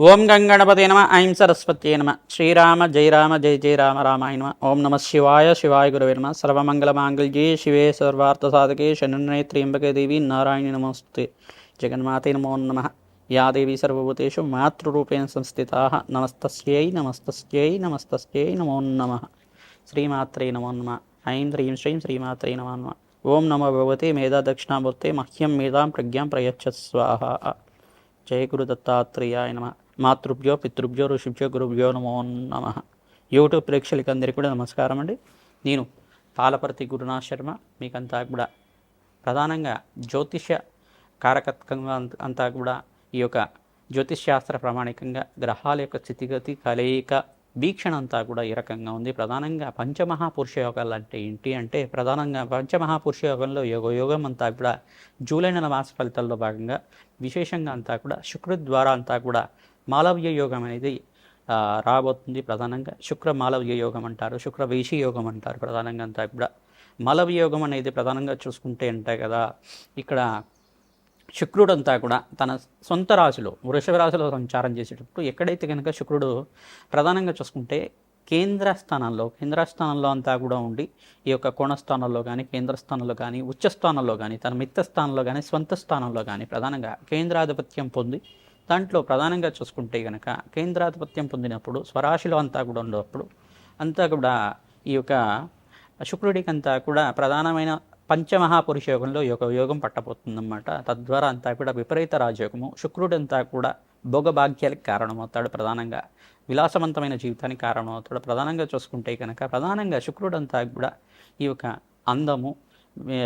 ఓం గంగణపతి నమ ఐం సరస్వతి నమ. శ్రీరామ జయ రామ జయ జయ రామ రామాయ నమ. ఓం నమ శివాయ శివాయ గురువే నమ. సర్వమంగళమాంగళ్యే శివే సర్వార్థ సాధకే శరణ్యే త్రియంబకే దేవి నారాయణ నమస్తే జగన్మాతే నమో నమ. యా దేవి సర్వభూతేషు మాతృరూపేణ సంస్థితా. నమస్తస్యై నమస్తస్యై నమస్తస్యై నమో నమ. శ్రీమాత్రే నమో నమ. ఐం హ్రీం శ్రీం శ్రీమాత్రే నమో నమ. ఓం నమ భగవతే మేధా దక్షిణామూర్తే మహ్యం మేధాం ప్రజ్ఞాం ప్రయచ్చ స్వాహ. జయ గురు దత్తాత్రేయాయ నమ. మాతృభ్యో పితృభ్యో ఋషిభ్యో గురుభ్యో నమో నమ. యూట్యూబ్ ప్రేక్షకులకి అందరికీ కూడా నమస్కారం అండి. నేను పాలపర్తి గురునాథ్ శర్మ మీకంతా కూడా ప్రధానంగా జ్యోతిష కారకత్వంగా అంతా కూడా ఈ యొక్క జ్యోతిష్శాస్త్ర ప్రామాణికంగా గ్రహాల యొక్క స్థితిగతి కలయిక వీక్షణ అంతా కూడా ఈ రకంగా ఉంది. ప్రధానంగా పంచమహాపురుష యోగాలు అంటే ఏంటి అంటే ప్రధానంగా పంచమహాపురుష యోగంలో యోగ యోగం అంతా కూడా జూలై నెల మాస ఫలితాల్లో భాగంగా విశేషంగా అంతా కూడా శుక్రుడి ద్వారా అంతా కూడా మాలవ్య యోగం అనేది రాబోతుంది ప్రధానంగా. శుక్ర మాలవ్య యోగం అంటారు శుక్ర వేషి యోగం అంటారు ప్రధానంగా అంతా కూడా మాలవ్య యోగం అనేది ప్రధానంగా చూసుకుంటే అంటే కదా ఇక్కడ శుక్రుడంతా కూడా తన సొంత రాశిలో వృషభ రాశిలో సంచారం చేసేటప్పుడు ఎక్కడైతే కనుక శుక్రుడు ప్రధానంగా చూసుకుంటే కేంద్ర స్థానంలో కేంద్ర స్థానంలో అంతా కూడా ఉండి ఈ యొక్క కోణస్థానంలో కానీ కేంద్ర స్థానంలో కానీ ఉచ్చ స్థానంలో కానీ తన మిత్త స్థానంలో కానీ స్వంత స్థానంలో కానీ ప్రధానంగా కేంద్రాధిపత్యం పొంది దాంట్లో ప్రధానంగా చూసుకుంటే కనుక కేంద్రాధిపత్యం పొందినప్పుడు స్వరాశిలో అంతా కూడా ఉన్నప్పుడు అంతా కూడా ఈ యొక్క శుక్రుడికి అంతా కూడా ప్రధానమైన పంచమహాపురుష యోగంలో యోగ యోగం పట్టబోతుందన్నమాట. తద్వారా అంతా కూడా విపరీత రాజయోగము. శుక్రుడంతా కూడా భోగభాగ్యాలకు కారణమవుతాడు ప్రధానంగా. విలాసవంతమైన జీవితానికి కారణమవుతాడు. ప్రధానంగా చూసుకుంటే కనుక ప్రధానంగా శుక్రుడంతా కూడా ఈ యొక్క అందము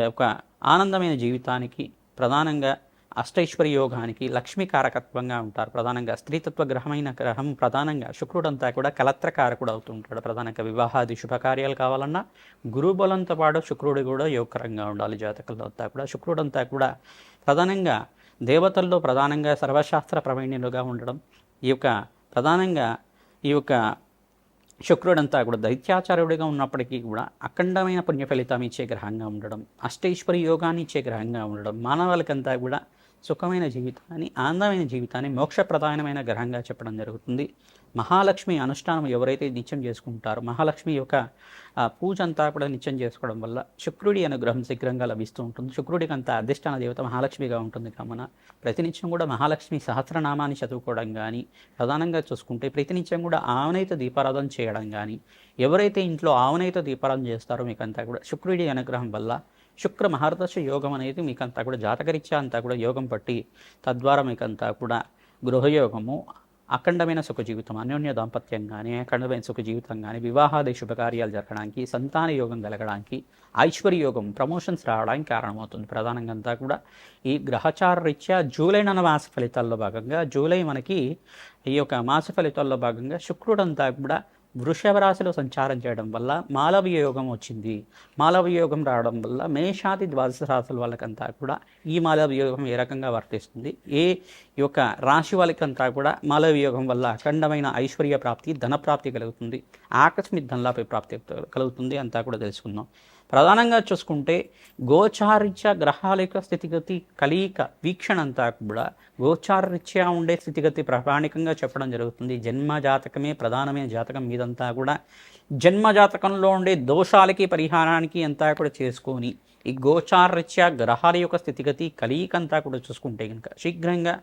ఒక ఆనందమైన జీవితానికి ప్రధానంగా అష్టైశ్వర్య యోగానికి లక్ష్మీ కారకత్వంగా ఉంటారు ప్రధానంగా. స్త్రీతత్వ గ్రహమైన గ్రహం ప్రధానంగా. శుక్రుడంతా కూడా కలత్రకారకుడు అవుతుంటాడు ప్రధానంగా వివాహాది శుభకార్యాలు కావాలన్నా గురుబలంతో పాటు శుక్రుడు కూడా యోగకరంగా ఉండాలి జాతకంలో అంతా కూడా. శుక్రుడంతా కూడా ప్రధానంగా దేవతల్లో ప్రధానంగా సర్వశాస్త్ర ప్రవీణ్యులుగా ఉండడం ఈ యొక్క ప్రధానంగా ఈ యొక్క శుక్రుడంతా కూడా దైత్యాచార్యుడిగా ఉన్నప్పటికీ కూడా అఖండమైన పుణ్య ఫలితం ఇచ్చే గ్రహంగా ఉండడం అష్టైశ్వరి యోగాన్ని ఇచ్చే గ్రహంగా ఉండడం మానవాళికంతా కూడా సుఖమైన జీవితాన్ని ఆనందమైన జీవితాన్ని మోక్షప్రధానమైన గ్రహంగా చెప్పడం జరుగుతుంది. మహాలక్ష్మి అనుష్ఠానం ఎవరైతే నిత్యం చేసుకుంటారో మహాలక్ష్మి యొక్క పూజ అంతా కూడా నిత్యం చేసుకోవడం వల్ల శుక్రుడి అనుగ్రహం శీఘ్రంగా లభిస్తూ ఉంటుంది. శుక్రుడికి అంత అధిష్టాన దేవత మహాలక్ష్మిగా ఉంటుంది. కావున ప్రతినిత్యం కూడా మహాలక్ష్మి సహస్రనామాన్ని చదువుకోవడం కానీ ప్రధానంగా చూసుకుంటే ప్రతినిత్యం కూడా ఆవనైత దీపారాధన చేయడం కానీ ఎవరైతే ఇంట్లో ఆవనైత దీపారాధన చేస్తారో మీకంతా కూడా శుక్రుడి అనుగ్రహం వల్ల శుక్ర మహర్దశ యోగం అనేది మీకంతా కూడా జాతకరీత్యా అంతా కూడా యోగం పట్టి తద్వారా మీకంతా కూడా గృహయోగము అఖండమైన సుఖ జీవితం అన్యోన్య దాంపత్యం కానీ అఖండమైన సుఖ జీవితం కానీ వివాహాది శుభకార్యాలు జరగడానికి సంతాన యోగం కలగడానికి ఐశ్వర్య యోగం ప్రమోషన్స్ రావడానికి కారణమవుతుంది. ప్రధానంగా అంతా కూడా ఈ గ్రహచార రీత్యా జూలై నెల మాస ఫలితాల్లో భాగంగా జూలై మనకి ఈ యొక్క మాస ఫలితాల్లో భాగంగా శుక్రుడంతా కూడా వృషభ రాశిలో సంచారం చేయడం వల్ల మాలవీయ యోగం వచ్చింది. మాలవీయ యోగం రావడం వల్ల మేషాది ద్వాదశ రాశుల వాళ్ళకంతా కూడా ఈ మాలవీయ యోగం ఏ రకంగా వర్తిస్తుంది? ఏ యొక్క రాశి వాళ్ళకంతా కూడా మాలవీయ యోగం వల్ల అఖండమైన ఐశ్వర్య ప్రాప్తి ధన ప్రాప్తి కలుగుతుంది. ఆకస్మిక ధనలాభ ప్రాప్తి కలుగుతుంది అంతా కూడా తెలుసుకుందాం. ప్రధానంగా చూసుకుంటే గోచారిత్య గ్రహాల యొక్క స్థితిగతి కలియిక వీక్షణ అంతా కూడా గోచారరీత్యా ఉండే స్థితిగతి ప్రామాణికంగా చెప్పడం జరుగుతుంది. జన్మ జాతకమే ప్రధానమైన జాతకం. మీదంతా కూడా జన్మ జాతకంలో ఉండే దోషాలకి పరిహారానికి అంతా కూడా చేసుకొని ఈ గోచారరీత్యా గ్రహాల యొక్క స్థితిగతి కలయిక అంతా కూడా చూసుకుంటే కనుక శీఘ్రంగా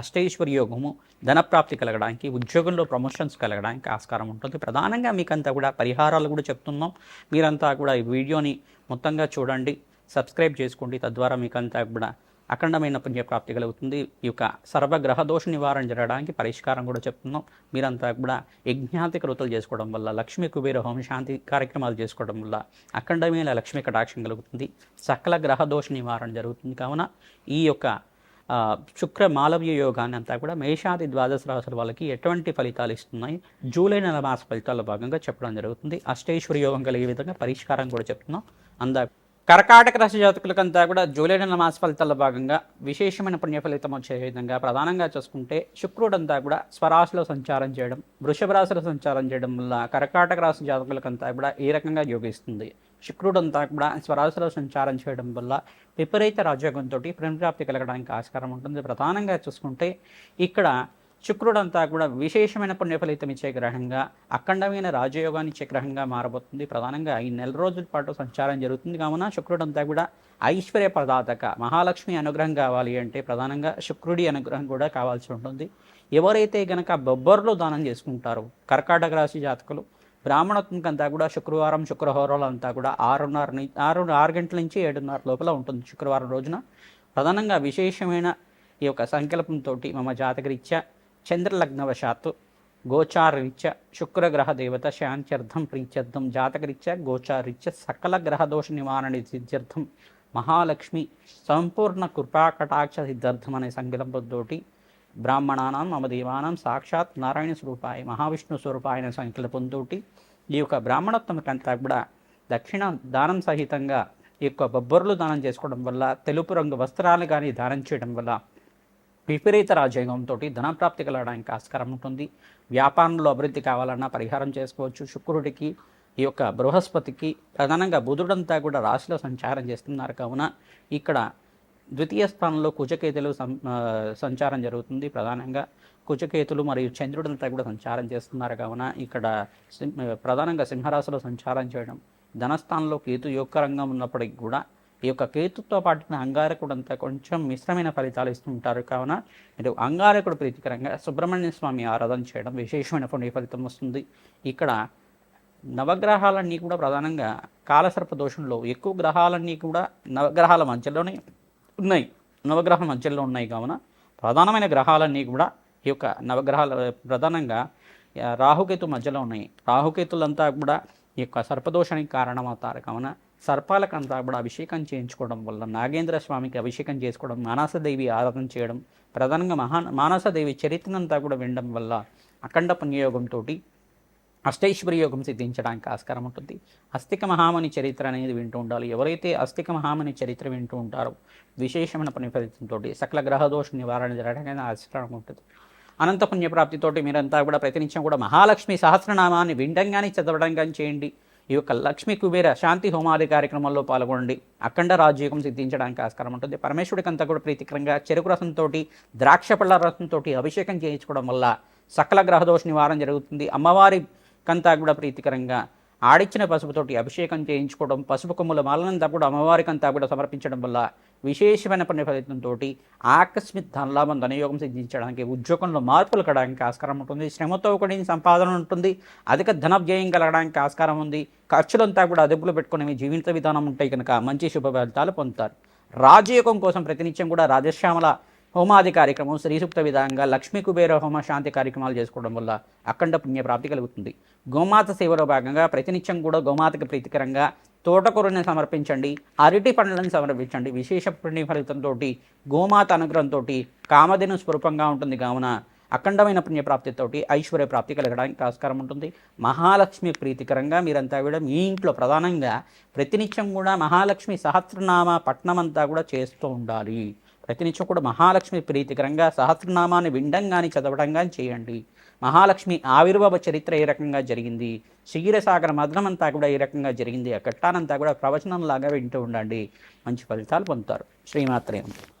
అష్టైశ్వర్య యోగము ధనప్రాప్తి కలగడానికి ఉద్యోగంలో ప్రమోషన్స్ కలగడానికి ఆస్కారం ఉంటుంది. ప్రధానంగా మీకంతా కూడా పరిహారాలు కూడా చెప్తున్నాం. మీరంతా కూడా ఈ వీడియోని మొత్తంగా చూడండి సబ్స్క్రైబ్ చేసుకోండి. తద్వారా మీకంతా కూడా అఖండమైన పుణ్యప్రాప్తి కలుగుతుంది. ఈ యొక్క సర్వగ్రహ దోష నివారణ జరగడానికి పరిష్కారం కూడా చెప్తున్నాం. మీరంతా కూడా యజ్ఞాతి కృతులు చేసుకోవడం వల్ల లక్ష్మీ కుబేర హోమ శాంతి కార్యక్రమాలు చేసుకోవడం వల్ల అఖండమైన లక్ష్మీ కటాక్షం కలుగుతుంది. సకల గ్రహ దోష నివారణ జరుగుతుంది. కావున ఈ యొక్క శుక్ర మాలవ్య యోగాన్ని అంతా కూడా మేషాది ద్వాదశ రాశుల వాళ్ళకి ఎటువంటి ఫలితాలు ఇస్తున్నాయి? జూలై నెల మాస ఫలితాల భాగంగా చెప్పడం జరుగుతుంది. అష్టేశ్వరి యోగం కలిగే విధంగా పరిష్కారం కూడా చెప్తున్నాం. అందా కర్కాటక రాశి జాతకులకంతా కూడా జూలై నెల మాస ఫలితాల భాగంగా విశేషమైన పుణ్య ఫలితం వచ్చే విధంగా ప్రధానంగా చూసుకుంటే శుక్రుడంతా కూడా స్వరాశిలో సంచారం చేయడం వృషభ రాశిలో సంచారం చేయడం వల్ల కర్కాటక రాశి జాతకులకంతా కూడా ఏ రకంగా యోగిస్తుంది. శుక్రుడంతా కూడా స్వరాశుల సంచారం చేయడం వల్ల విపరీత రాజయోగంతో ప్రేమప్రాప్తి కలగడానికి ఆస్కారం ఉంటుంది. ప్రధానంగా చూసుకుంటే ఇక్కడ శుక్రుడంతా కూడా విశేషమైన పుణ్య ఫలితం ఇచ్చే గ్రహంగా అఖండమైన రాజయోగాన్ని ఇచ్చే గ్రహంగా మారబోతుంది. ప్రధానంగా ఈ నెల రోజుల పాటు సంచారం జరుగుతుంది. కావున శుక్రుడంతా కూడా ఐశ్వర్య ప్రదాతక మహాలక్ష్మి అనుగ్రహం కావాలి అంటే ప్రధానంగా శుక్రుడి అనుగ్రహం కూడా కావాల్సి ఉంటుంది. ఎవరైతే గనక బొబ్బర్లు దానం చేసుకుంటారో కర్కాటక రాశి జాతకులు బ్రాహ్మణత్వంకంతా కూడా శుక్రవారం శుక్రహోరాలు అంతా కూడా ఆరున్నర ఆరు ఆరు గంటల నుంచి ఏడున్నర లోపల ఉంటుంది శుక్రవారం రోజున. ప్రధానంగా విశేషమైన ఈ యొక్క సంకల్పంతో మమ జాతకరీత్యా చంద్రలగ్నవశాత్తు గోచారరీత్యా శుక్రగ్రహ దేవత శాంత్యర్థం ప్రీత్యర్థం జాతకరీత్యా గోచారీత్యా సకల గ్రహదోష నివారణ సిద్ధ్యర్థం మహాలక్ష్మి సంపూర్ణ కృపాకటాక్ష సిద్ధార్థం అనే సంకల్పంతో బ్రాహ్మణానాం మమ దేవానాం సాక్షాత్ నారాయణ స్వరూపాయ మహావిష్ణు స్వరూపాయన అనే సంకల్పంతో ఈ యొక్క బ్రాహ్మణోత్తమకంతా కూడా దక్షిణ దానం సహితంగా ఈ యొక్క బొబ్బర్లు దానం చేసుకోవడం వల్ల తెలుపు రంగు వస్త్రాలు కానీ దానం చేయడం వల్ల విపరీత రాజయోగంతో ధనప్రాప్తి కలగడానికి ఆస్కారం ఉంటుంది. వ్యాపారంలో అభివృద్ధి కావాలన్నా పరిహారం చేసుకోవచ్చు. శుక్రుడికి ఈ యొక్క బృహస్పతికి ప్రధానంగా బుధుడంతా కూడా రాశిలో సంచారం చేస్తున్నారు. కావున ఇక్కడ ద్వితీయ స్థానంలో కుజకేతులు సం సంచారం జరుగుతుంది ప్రధానంగా. కుజకేతులు మరియు చంద్రుడంతా కూడా సంచారం చేస్తున్నారు కావున ఇక్కడ ప్రధానంగా సింహరాశిలో సంచారం చేయడం. ధనస్థానంలో కేతు యొక్క రంగం ఉన్నప్పటికీ కూడా ఈ యొక్క కేతుతో పాటున అంగారకుడు అంతా కొంచెం మిశ్రమైన ఫలితాలు ఇస్తుంటారు కావున మీరు అంగారకుడు ప్రీతికరంగా సుబ్రహ్మణ్య స్వామి ఆరాధన చేయడం విశేషమైన ఫలితం వస్తుంది. ఇక్కడ నవగ్రహాలన్నీ కూడా ప్రధానంగా కాలసర్ప దోషంలో ఎక్కువ గ్రహాలన్నీ కూడా నవగ్రహాల మధ్యలోనే ఉన్నాయి. నవగ్రహ మధ్యలో ఉన్నాయి కావున ప్రధానమైన గ్రహాలన్నీ కూడా ఈ యొక్క నవగ్రహాల ప్రధానంగా రాహుకేతు మధ్యలో ఉన్నాయి. రాహుకేతులంతా కూడా ఈ యొక్క సర్పదోషానికి కారణమవుతారు కావున సర్పాలకంతా కూడా అభిషేకం చేయించుకోవడం వల్ల నాగేంద్ర స్వామికి అభిషేకం చేసుకోవడం మానసదేవి ఆరాధన చేయడం ప్రధానంగా మహా మానసదేవి చరిత్రనంతా కూడా వినడం వల్ల అఖండ పుణ్యయోగంతో అష్టైశ్వర్య యోగం సిద్ధించడానికి ఆస్కారం ఉంటుంది. అస్థిక మహామని చరిత్ర అనేది వింటూ ఉండాలి. ఎవరైతే అస్థిక మహామణి చరిత్ర వింటూ ఉంటారో విశేషమైన పుణ్య ఫలితంతో సకల గ్రహదోష నివారణ జరగడానికి ఆస్కారం ఉంటుంది. అనంత పుణ్యప్రాప్తితోటి మీరంతా కూడా ప్రతినిత్యం కూడా మహాలక్ష్మి సహస్రనామాన్ని వినడం కానీ చదవడం కానీ చేయండి. ఈ యొక్క లక్ష్మీ కుబేర శాంతి హోమాది కార్యక్రమంలో పాల్గొనండి. అఖండ రాజయోగం సిద్ధించడానికి ఆస్కారం ఉంటుంది. పరమేశ్వరుడికి అంతా కూడా ప్రీతికరంగా చెరుకు రసంతో ద్రాక్ష పళ్ళ రసంతో అభిషేకం చేయించుకోవడం వల్ల సకల గ్రహదోష నివారణ జరుగుతుంది. అమ్మవారి కంతా కూడా ప్రీతికరంగా ఆడిచ్చిన పసుపుతోటి అభిషేకం చేయించుకోవడం పసుపు కొమ్ముల మాలనంతా కూడా అమ్మవారికంతా కూడా సమర్పించడం వల్ల విశేషమైన పని ఫలితంతో ఆకస్మిక ధనలాభం ధనయోగం సిద్ధించడానికి ఉద్యోగంలో మార్పులు కలగడానికి ఆస్కారం ఉంటుంది. శ్రమతో కూడిన సంపాదన ఉంటుంది. అధిక ధనవ్యయం కలగడానికి ఆస్కారం ఉంది. ఖర్చులంతా కూడా అదుపులో పెట్టుకుని మీ జీవిత విధానం ఉంటాయి కనుక మంచి శుభ ఫలితాలు పొందుతారు. రాజయోగం కోసం ప్రతినిత్యం కూడా రాజశ్యామల హోమాది కార్యక్రమం శ్రీసూక్త విధంగా లక్ష్మీ కుబేర హోమ శాంతి కార్యక్రమాలు చేసుకోవడం వల్ల అఖండ పుణ్య ప్రాప్తి కలుగుతుంది. గోమాత సేవలో భాగంగా ప్రతినిత్యం కూడా గోమాతకి ప్రీతికరంగా తోటకూరని సమర్పించండి అరటి పండ్లను సమర్పించండి. విశేష పుణ్య ఫలితంతో గోమాత అనుగ్రహంతో కామధేను స్వరూపంగా ఉంటుంది. కావున అఖండమైన పుణ్యప్రాప్తితోటి ఐశ్వర్య ప్రాప్తి కలగడానికి ఆస్కారం ఉంటుంది. మహాలక్ష్మి ప్రీతికరంగా మీరంతా కూడా మీ ఇంట్లో ప్రధానంగా ప్రతినిత్యం కూడా మహాలక్ష్మి సహస్రనామ పట్నం అంతా కూడా చేస్తూ ఉండాలి. ప్రతినిత్యం కూడా మహాలక్ష్మి ప్రీతికరంగా సహస్రనామాన్ని వినడం కానీ చదవడం కానీ చేయండి. మహాలక్ష్మి ఆవిర్భావ చరిత్ర ఏ రకంగా జరిగింది? క్షీరసాగర మధురం అంతా కూడా ఈ రకంగా జరిగింది? ఆ ఘట్టానంతా కూడా ప్రవచనంలాగా వింటూ ఉండండి. మంచి ఫలితాలు పొందుతారు. శ్రీమాత్రే